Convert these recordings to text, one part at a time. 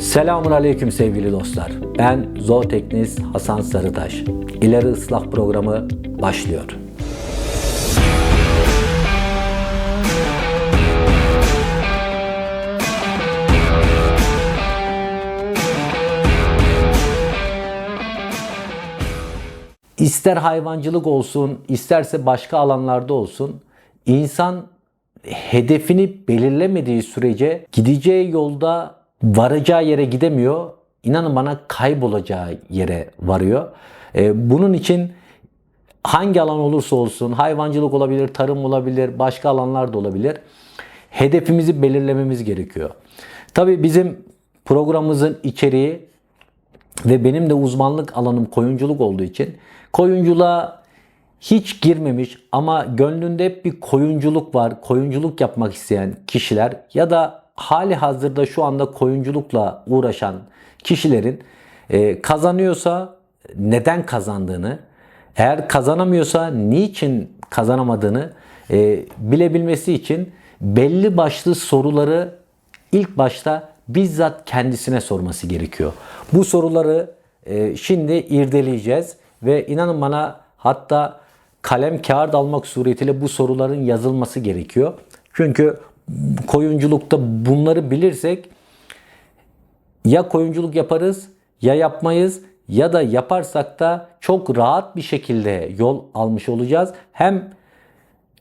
Selamun Aleyküm sevgili dostlar. Ben zooteknist Hasan Sarıtaş. İleri ıslah programı başlıyor. İster hayvancılık olsun, isterse başka alanlarda olsun, insan hedefini belirlemediği sürece gideceği yolda varacağı yere gidemiyor. İnanın bana kaybolacağı yere varıyor. Ee, bunun için hangi alan olursa olsun, hayvancılık olabilir, tarım olabilir, başka alanlar da olabilir. Hedefimizi belirlememiz gerekiyor. Tabii bizim programımızın içeriği ve benim de uzmanlık alanım koyunculuk olduğu için koyunculuğa hiç girmemiş ama gönlünde hep bir koyunculuk var, koyunculuk yapmak isteyen kişiler ya da hali hazırda şu anda koyunculukla uğraşan kişilerin e, kazanıyorsa neden kazandığını, eğer kazanamıyorsa niçin kazanamadığını e, bilebilmesi için belli başlı soruları ilk başta bizzat kendisine sorması gerekiyor. Bu soruları e, şimdi irdeleyeceğiz ve inanın bana hatta kalem kağıt almak suretiyle bu soruların yazılması gerekiyor. Çünkü koyunculukta bunları bilirsek ya koyunculuk yaparız ya yapmayız ya da yaparsak da çok rahat bir şekilde yol almış olacağız. Hem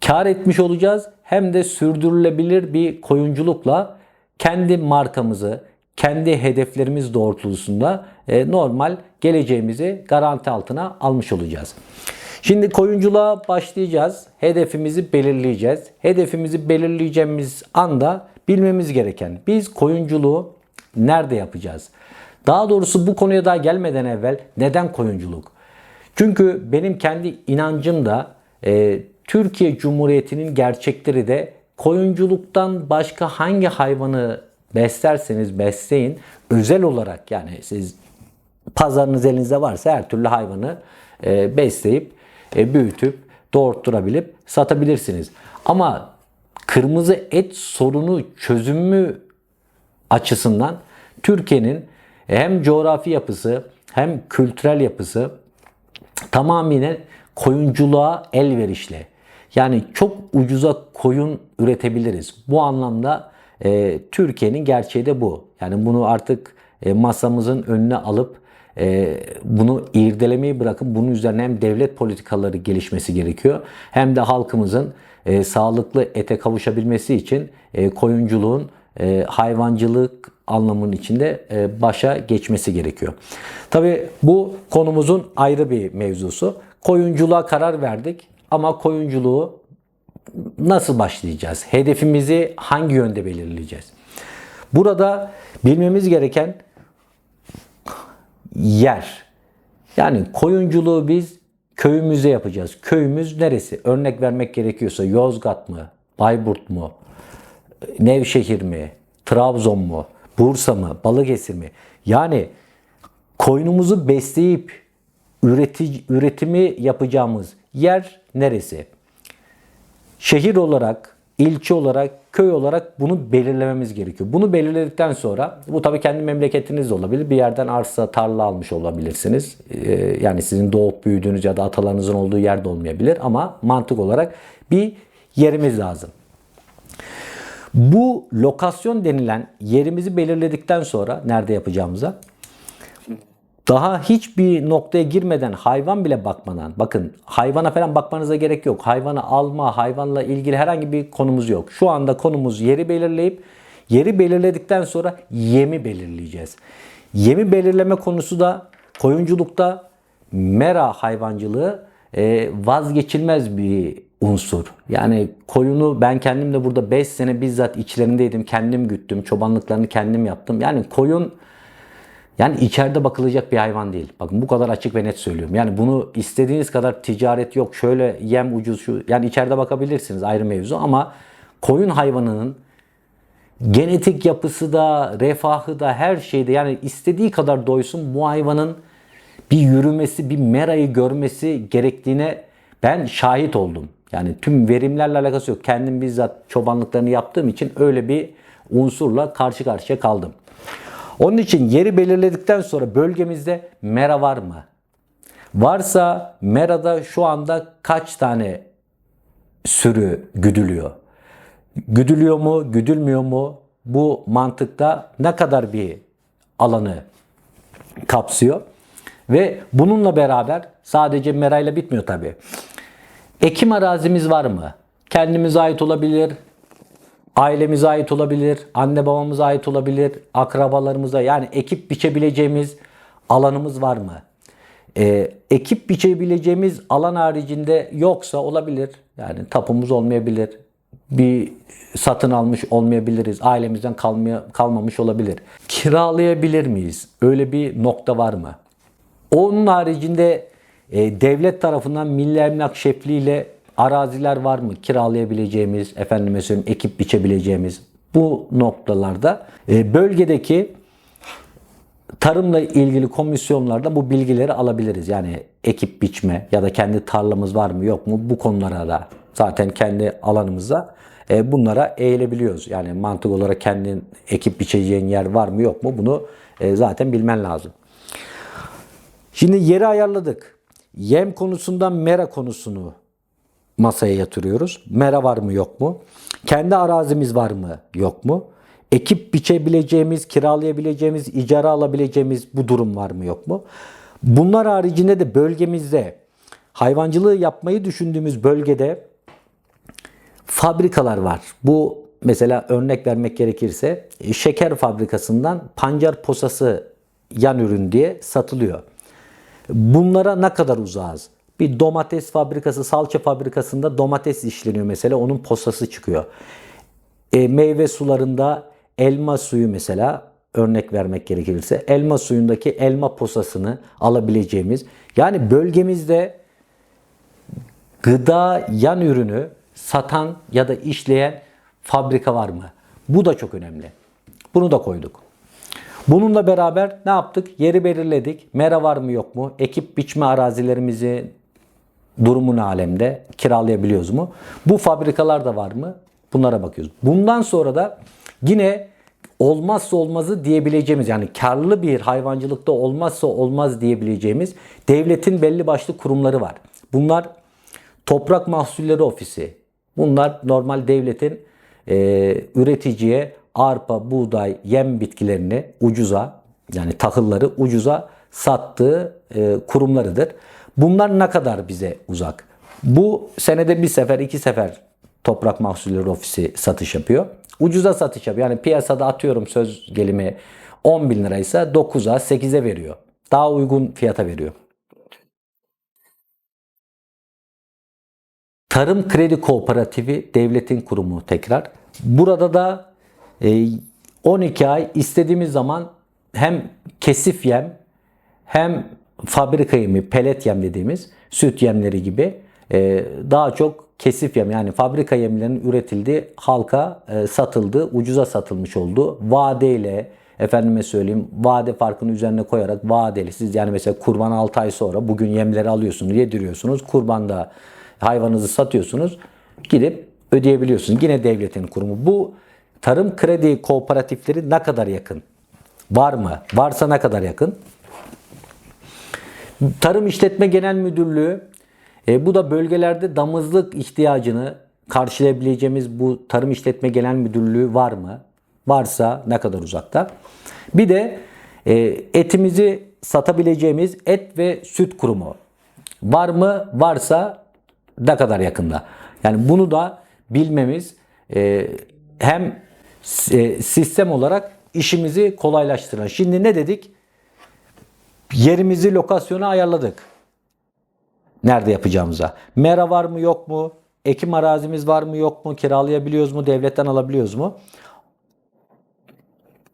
kar etmiş olacağız hem de sürdürülebilir bir koyunculukla kendi markamızı, kendi hedeflerimiz doğrultusunda e, normal geleceğimizi garanti altına almış olacağız. Şimdi koyunculuğa başlayacağız. Hedefimizi belirleyeceğiz. Hedefimizi belirleyeceğimiz anda bilmemiz gereken biz koyunculuğu nerede yapacağız? Daha doğrusu bu konuya daha gelmeden evvel neden koyunculuk? Çünkü benim kendi inancım da e, Türkiye Cumhuriyeti'nin gerçekleri de koyunculuktan başka hangi hayvanı beslerseniz besleyin özel olarak yani siz pazarınız elinizde varsa her türlü hayvanı e, besleyip e, büyütüp doğurtturabilip satabilirsiniz. Ama kırmızı et sorunu çözümü açısından Türkiye'nin hem coğrafi yapısı hem kültürel yapısı tamamıyla koyunculuğa elverişli. Yani çok ucuza koyun üretebiliriz. Bu anlamda e, Türkiye'nin gerçeği de bu. Yani bunu artık e, masamızın önüne alıp bunu irdelemeyi bırakıp bunun üzerine hem devlet politikaları gelişmesi gerekiyor hem de halkımızın e, sağlıklı ete kavuşabilmesi için e, koyunculuğun e, hayvancılık anlamının içinde başa geçmesi gerekiyor. Tabi bu konumuzun ayrı bir mevzusu. Koyunculuğa karar verdik ama koyunculuğu nasıl başlayacağız? Hedefimizi hangi yönde belirleyeceğiz? Burada bilmemiz gereken yer. Yani koyunculuğu biz köyümüzde yapacağız. Köyümüz neresi? Örnek vermek gerekiyorsa Yozgat mı? Bayburt mu? Nevşehir mi? Trabzon mu? Bursa mı? Balıkesir mi? Yani koyunumuzu besleyip üretici, üretimi yapacağımız yer neresi? Şehir olarak, ilçe olarak, köy olarak bunu belirlememiz gerekiyor. Bunu belirledikten sonra bu tabii kendi memleketiniz de olabilir. Bir yerden arsa, tarla almış olabilirsiniz. Ee, yani sizin doğup büyüdüğünüz ya da atalarınızın olduğu yerde olmayabilir ama mantık olarak bir yerimiz lazım. Bu lokasyon denilen yerimizi belirledikten sonra nerede yapacağımıza daha hiçbir noktaya girmeden hayvan bile bakmadan bakın hayvana falan bakmanıza gerek yok. Hayvanı alma, hayvanla ilgili herhangi bir konumuz yok. Şu anda konumuz yeri belirleyip yeri belirledikten sonra yemi belirleyeceğiz. Yemi belirleme konusu da koyunculukta mera hayvancılığı e, vazgeçilmez bir unsur. Yani koyunu ben kendim de burada 5 sene bizzat içlerindeydim. Kendim güttüm. Çobanlıklarını kendim yaptım. Yani koyun yani içeride bakılacak bir hayvan değil. Bakın bu kadar açık ve net söylüyorum. Yani bunu istediğiniz kadar ticaret yok. Şöyle yem ucuz şu. Yani içeride bakabilirsiniz ayrı mevzu ama koyun hayvanının genetik yapısı da, refahı da her şeyde yani istediği kadar doysun bu hayvanın bir yürümesi, bir merayı görmesi gerektiğine ben şahit oldum. Yani tüm verimlerle alakası yok. Kendim bizzat çobanlıklarını yaptığım için öyle bir unsurla karşı karşıya kaldım. Onun için yeri belirledikten sonra bölgemizde mera var mı? Varsa merada şu anda kaç tane sürü güdülüyor? Güdülüyor mu, güdülmüyor mu? Bu mantıkta ne kadar bir alanı kapsıyor? Ve bununla beraber sadece merayla bitmiyor tabii. Ekim arazimiz var mı? Kendimize ait olabilir, ailemize ait olabilir, anne babamıza ait olabilir, akrabalarımıza yani ekip biçebileceğimiz alanımız var mı? Ee, ekip biçebileceğimiz alan haricinde yoksa olabilir. Yani tapumuz olmayabilir. Bir satın almış olmayabiliriz. Ailemizden kalmaya, kalmamış olabilir. Kiralayabilir miyiz? Öyle bir nokta var mı? Onun haricinde e, devlet tarafından milli emlak şefliğiyle araziler var mı? Kiralayabileceğimiz, efendime söyleyeyim ekip biçebileceğimiz bu noktalarda e, bölgedeki tarımla ilgili komisyonlarda bu bilgileri alabiliriz. Yani ekip biçme ya da kendi tarlamız var mı yok mu bu konulara da zaten kendi alanımızda e, bunlara eğilebiliyoruz. Yani mantık olarak kendin ekip biçeceğin yer var mı yok mu bunu e, zaten bilmen lazım. Şimdi yeri ayarladık. Yem konusundan mera konusunu masaya yatırıyoruz. Mera var mı yok mu? Kendi arazimiz var mı yok mu? Ekip biçebileceğimiz, kiralayabileceğimiz, icara alabileceğimiz bu durum var mı yok mu? Bunlar haricinde de bölgemizde hayvancılığı yapmayı düşündüğümüz bölgede fabrikalar var. Bu mesela örnek vermek gerekirse e, şeker fabrikasından pancar posası yan ürün diye satılıyor. Bunlara ne kadar uzağız? Bir domates fabrikası, salça fabrikasında domates işleniyor mesela onun posası çıkıyor. E, meyve sularında elma suyu mesela örnek vermek gerekirse elma suyundaki elma posasını alabileceğimiz yani bölgemizde gıda yan ürünü satan ya da işleyen fabrika var mı? Bu da çok önemli. Bunu da koyduk. Bununla beraber ne yaptık? Yeri belirledik. Mera var mı yok mu? Ekip biçme arazilerimizi durumun alemde kiralayabiliyoruz mu? Bu fabrikalar da var mı? Bunlara bakıyoruz. Bundan sonra da yine olmazsa olmazı diyebileceğimiz yani karlı bir hayvancılıkta olmazsa olmaz diyebileceğimiz devletin belli başlı kurumları var. Bunlar Toprak Mahsulleri Ofisi. Bunlar normal devletin e, üreticiye arpa, buğday, yem bitkilerini ucuza yani tahılları ucuza sattığı e, kurumlarıdır. Bunlar ne kadar bize uzak? Bu senede bir sefer, iki sefer Toprak Mahsulleri Ofisi satış yapıyor. Ucuza satış yapıyor. Yani piyasada atıyorum söz gelimi 10 bin liraysa 9'a 8'e veriyor. Daha uygun fiyata veriyor. Tarım Kredi Kooperatifi devletin kurumu tekrar. Burada da 12 e, ay istediğimiz zaman hem kesif yem hem fabrika yemi, pelet yem dediğimiz süt yemleri gibi e, daha çok kesif yem yani fabrika yemlerinin üretildiği halka e, satıldı, ucuza satılmış oldu. Vadeyle efendime söyleyeyim vade farkını üzerine koyarak vadeli siz yani mesela kurban 6 ay sonra bugün yemleri alıyorsunuz, yediriyorsunuz. Kurbanda hayvanınızı satıyorsunuz. Gidip ödeyebiliyorsunuz. Yine devletin kurumu. Bu tarım kredi kooperatifleri ne kadar yakın? Var mı? Varsa ne kadar yakın? Tarım İşletme Genel Müdürlüğü e, bu da bölgelerde damızlık ihtiyacını karşılayabileceğimiz bu Tarım İşletme Genel Müdürlüğü var mı? Varsa ne kadar uzakta? Bir de e, etimizi satabileceğimiz et ve süt kurumu var mı? Varsa ne kadar yakında? Yani bunu da bilmemiz e, hem e, sistem olarak işimizi kolaylaştıran. Şimdi ne dedik? Yerimizi, lokasyonu ayarladık. Nerede yapacağımıza. Mera var mı yok mu? Ekim arazimiz var mı yok mu? Kiralayabiliyoruz mu? Devletten alabiliyoruz mu?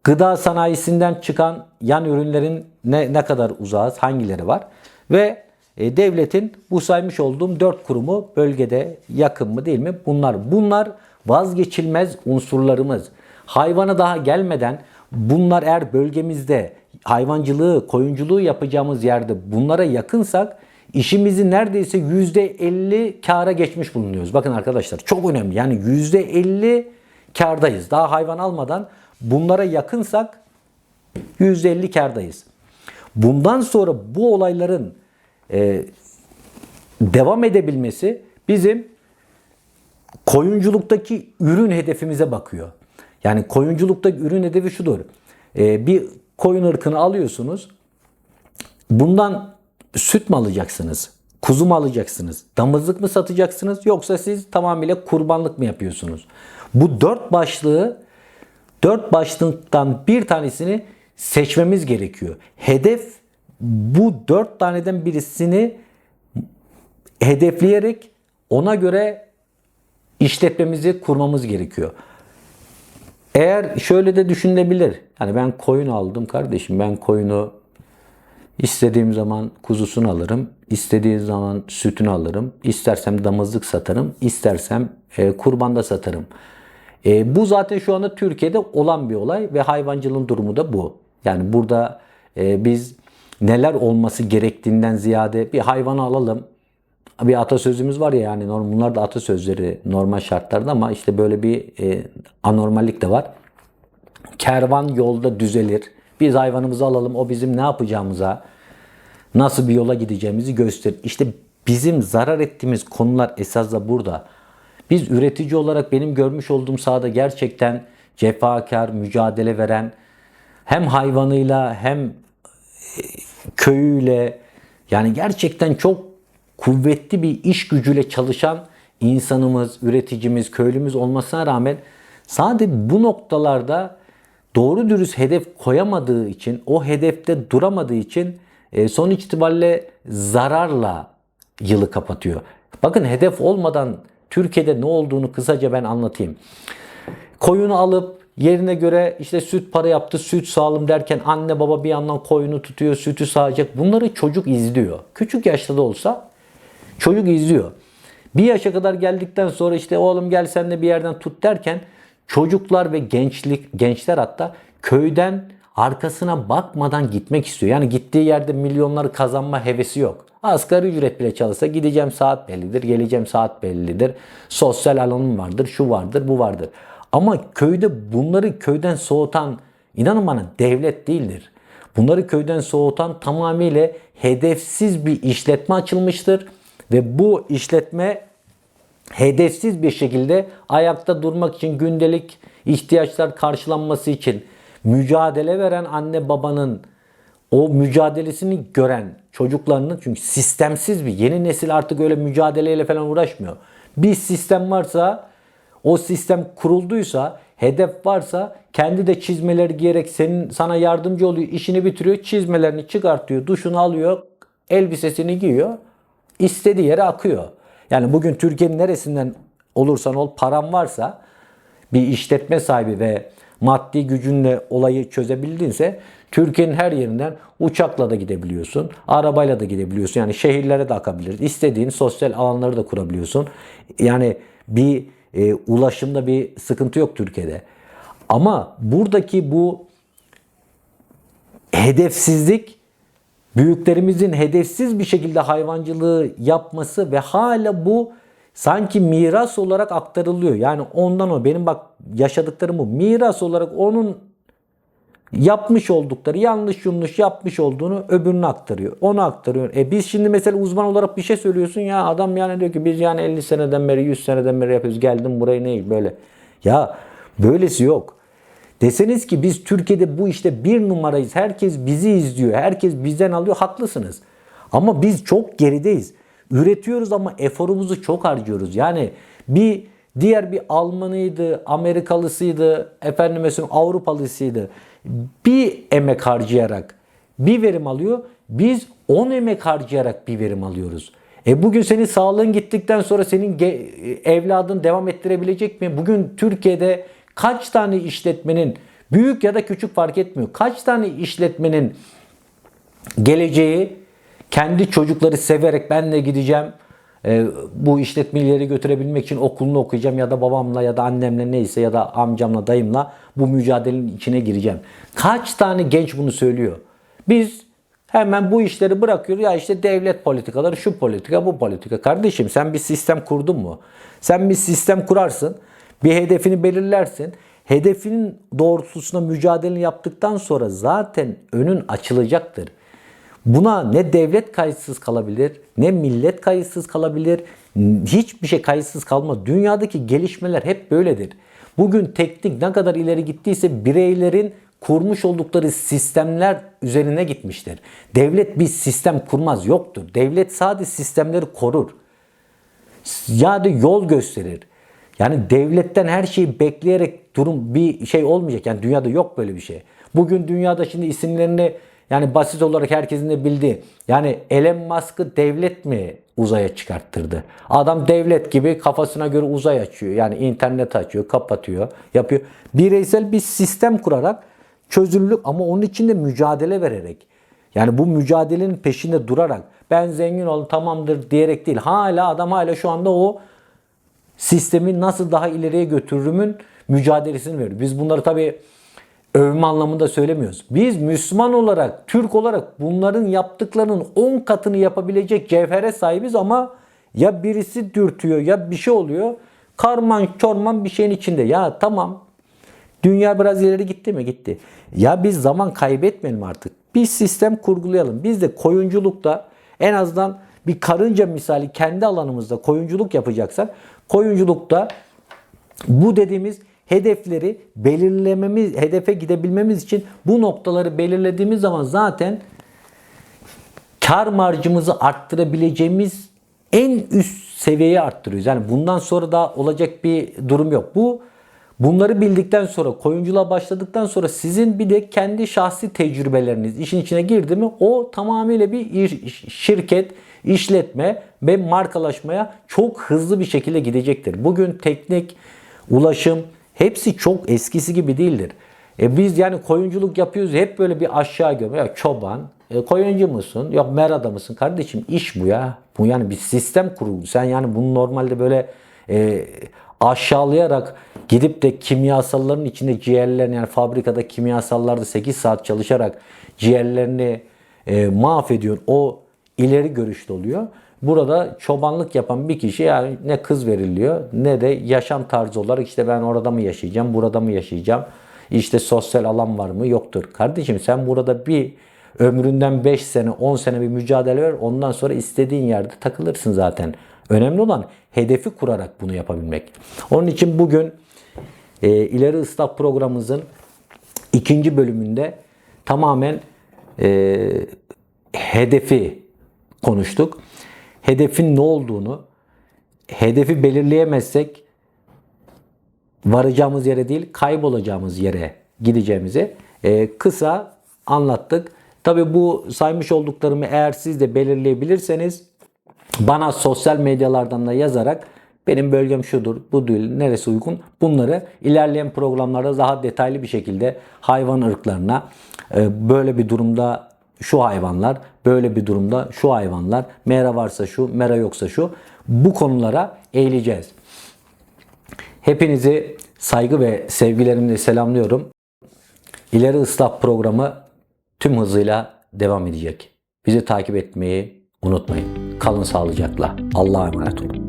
Gıda sanayisinden çıkan yan ürünlerin ne, ne kadar uzağız? Hangileri var? Ve e, devletin bu saymış olduğum dört kurumu bölgede yakın mı değil mi? Bunlar bunlar vazgeçilmez unsurlarımız. Hayvana daha gelmeden bunlar eğer bölgemizde hayvancılığı, koyunculuğu yapacağımız yerde bunlara yakınsak işimizi neredeyse %50 kâra geçmiş bulunuyoruz. Bakın arkadaşlar çok önemli. Yani %50 kârdayız. Daha hayvan almadan bunlara yakınsak %50 kardayız. Bundan sonra bu olayların e, devam edebilmesi bizim koyunculuktaki ürün hedefimize bakıyor. Yani koyunculuktaki ürün hedefi şudur. Ee, bir koyun ırkını alıyorsunuz. Bundan süt mü alacaksınız? Kuzu mu alacaksınız? Damızlık mı satacaksınız? Yoksa siz tamamıyla kurbanlık mı yapıyorsunuz? Bu dört başlığı dört başlıktan bir tanesini seçmemiz gerekiyor. Hedef bu dört taneden birisini hedefleyerek ona göre işletmemizi kurmamız gerekiyor. Eğer şöyle de düşünülebilir. Hani ben koyun aldım kardeşim. Ben koyunu istediğim zaman kuzusunu alırım. istediğim zaman sütünü alırım. İstersem damızlık satarım. istersem e, kurbanda satarım. E, bu zaten şu anda Türkiye'de olan bir olay ve hayvancılığın durumu da bu. Yani burada e, biz neler olması gerektiğinden ziyade bir hayvanı alalım. Bir atasözümüz var ya yani norm- bunlar da atasözleri normal şartlarda ama işte böyle bir e, anormallik de var. Kervan yolda düzelir. Biz hayvanımızı alalım o bizim ne yapacağımıza, nasıl bir yola gideceğimizi gösterir. İşte bizim zarar ettiğimiz konular esas da burada. Biz üretici olarak benim görmüş olduğum sahada gerçekten cefakar, mücadele veren hem hayvanıyla hem e, köyüyle yani gerçekten çok kuvvetli bir iş gücüyle çalışan insanımız, üreticimiz, köylümüz olmasına rağmen sadece bu noktalarda doğru dürüst hedef koyamadığı için, o hedefte duramadığı için e, sonuç itibariyle zararla yılı kapatıyor. Bakın hedef olmadan Türkiye'de ne olduğunu kısaca ben anlatayım. Koyunu alıp yerine göre işte süt para yaptı, süt sağalım derken anne baba bir yandan koyunu tutuyor, sütü sağacak. Bunları çocuk izliyor. Küçük yaşta da olsa çocuk izliyor. Bir yaşa kadar geldikten sonra işte oğlum gel sen de bir yerden tut derken çocuklar ve gençlik gençler hatta köyden arkasına bakmadan gitmek istiyor. Yani gittiği yerde milyonları kazanma hevesi yok. Asgari ücret bile çalışsa gideceğim saat bellidir, geleceğim saat bellidir. Sosyal alanım vardır, şu vardır, bu vardır. Ama köyde bunları köyden soğutan inanın bana devlet değildir. Bunları köyden soğutan tamamıyla hedefsiz bir işletme açılmıştır ve bu işletme hedefsiz bir şekilde ayakta durmak için gündelik ihtiyaçlar karşılanması için mücadele veren anne babanın o mücadelesini gören çocuklarının çünkü sistemsiz bir yeni nesil artık öyle mücadeleyle falan uğraşmıyor. Bir sistem varsa o sistem kurulduysa hedef varsa kendi de çizmeleri giyerek senin sana yardımcı oluyor, işini bitiriyor, çizmelerini çıkartıyor, duşunu alıyor, elbisesini giyiyor, istediği yere akıyor. Yani bugün Türkiye'nin neresinden olursan ol paran varsa bir işletme sahibi ve maddi gücünle olayı çözebildinse Türkiye'nin her yerinden uçakla da gidebiliyorsun, arabayla da gidebiliyorsun. Yani şehirlere de akabilir. İstediğin sosyal alanları da kurabiliyorsun. Yani bir e, ulaşımda bir sıkıntı yok Türkiye'de. Ama buradaki bu hedefsizlik büyüklerimizin hedefsiz bir şekilde hayvancılığı yapması ve hala bu sanki miras olarak aktarılıyor. Yani ondan o benim bak yaşadıklarım bu. Miras olarak onun yapmış oldukları yanlış yanlış yapmış olduğunu öbürüne aktarıyor. Onu aktarıyor. E biz şimdi mesela uzman olarak bir şey söylüyorsun ya adam yani diyor ki biz yani 50 seneden beri 100 seneden beri yapıyoruz. Geldim buraya ne böyle. Ya böylesi yok. Deseniz ki biz Türkiye'de bu işte bir numarayız. Herkes bizi izliyor. Herkes bizden alıyor. Haklısınız. Ama biz çok gerideyiz. Üretiyoruz ama eforumuzu çok harcıyoruz. Yani bir diğer bir Almanıydı, Amerikalısıydı, efendim mesela Avrupalısıydı. Bir emek harcayarak bir verim alıyor. Biz 10 emek harcayarak bir verim alıyoruz. E bugün senin sağlığın gittikten sonra senin evladın devam ettirebilecek mi? Bugün Türkiye'de kaç tane işletmenin büyük ya da küçük fark etmiyor. Kaç tane işletmenin geleceği kendi çocukları severek ben de gideceğim e, bu işletmeleri götürebilmek için okulunu okuyacağım ya da babamla ya da annemle neyse ya da amcamla dayımla bu mücadelenin içine gireceğim. Kaç tane genç bunu söylüyor? Biz hemen bu işleri bırakıyoruz. Ya işte devlet politikaları şu politika bu politika. Kardeşim sen bir sistem kurdun mu? Sen bir sistem kurarsın. Bir hedefini belirlersin. hedefinin doğrultusunda mücadeleni yaptıktan sonra zaten önün açılacaktır. Buna ne devlet kayıtsız kalabilir, ne millet kayıtsız kalabilir, hiçbir şey kayıtsız kalmaz. Dünyadaki gelişmeler hep böyledir. Bugün teknik ne kadar ileri gittiyse bireylerin kurmuş oldukları sistemler üzerine gitmiştir. Devlet bir sistem kurmaz, yoktur. Devlet sadece sistemleri korur. Yani yol gösterir. Yani devletten her şeyi bekleyerek durum bir şey olmayacak. Yani dünyada yok böyle bir şey. Bugün dünyada şimdi isimlerini yani basit olarak herkesin de bildiği yani Elon Musk'ı devlet mi uzaya çıkarttırdı? Adam devlet gibi kafasına göre uzay açıyor. Yani internet açıyor, kapatıyor, yapıyor. Bireysel bir sistem kurarak çözünürlük ama onun için de mücadele vererek. Yani bu mücadelenin peşinde durarak ben zengin oldum tamamdır diyerek değil. Hala adam hala şu anda o sistemi nasıl daha ileriye götürürümün mücadelesini veriyor. Biz bunları tabii övme anlamında söylemiyoruz. Biz Müslüman olarak, Türk olarak bunların yaptıklarının 10 katını yapabilecek cevhere sahibiz ama ya birisi dürtüyor ya bir şey oluyor. Karman çorman bir şeyin içinde. Ya tamam Dünya biraz ileri gitti mi? Gitti. Ya biz zaman kaybetmeyelim artık. Bir sistem kurgulayalım. Biz de koyunculukta en azından bir karınca misali kendi alanımızda koyunculuk yapacaksak koyunculukta bu dediğimiz hedefleri belirlememiz, hedefe gidebilmemiz için bu noktaları belirlediğimiz zaman zaten kar marjımızı arttırabileceğimiz en üst seviyeye arttırıyoruz. Yani bundan sonra da olacak bir durum yok. Bu bunları bildikten sonra koyunculuğa başladıktan sonra sizin bir de kendi şahsi tecrübeleriniz işin içine girdi mi o tamamıyla bir şirket, işletme ve markalaşmaya çok hızlı bir şekilde gidecektir. Bugün teknik, ulaşım hepsi çok eskisi gibi değildir. E biz yani koyunculuk yapıyoruz hep böyle bir aşağı göme. Ya çoban, e, koyuncu musun? Yok merada mısın? Kardeşim iş bu ya. Bu yani bir sistem kuruldu. Sen yani bunu normalde böyle e, aşağılayarak gidip de kimyasalların içinde ciğerlerini yani fabrikada kimyasallarda 8 saat çalışarak ciğerlerini e, mahvediyor. O ileri görüşlü oluyor. Burada çobanlık yapan bir kişi yani ne kız veriliyor ne de yaşam tarzı olarak işte ben orada mı yaşayacağım, burada mı yaşayacağım? İşte sosyal alan var mı? Yoktur. Kardeşim sen burada bir ömründen 5 sene, 10 sene bir mücadele ver. Ondan sonra istediğin yerde takılırsın zaten. Önemli olan hedefi kurarak bunu yapabilmek. Onun için bugün e, ileri ıslah programımızın ikinci bölümünde tamamen e, hedefi konuştuk. Hedefin ne olduğunu, hedefi belirleyemezsek varacağımız yere değil kaybolacağımız yere gideceğimizi e, kısa anlattık. Tabi bu saymış olduklarımı eğer siz de belirleyebilirseniz bana sosyal medyalardan da yazarak benim bölgem şudur, bu değil, neresi uygun bunları ilerleyen programlarda daha detaylı bir şekilde hayvan ırklarına e, böyle bir durumda şu hayvanlar, böyle bir durumda şu hayvanlar, mera varsa şu, mera yoksa şu bu konulara eğileceğiz. Hepinizi saygı ve sevgilerimle selamlıyorum. İleri ıslah programı tüm hızıyla devam edecek. Bizi takip etmeyi unutmayın. Kalın sağlıcakla. Allah'a emanet olun.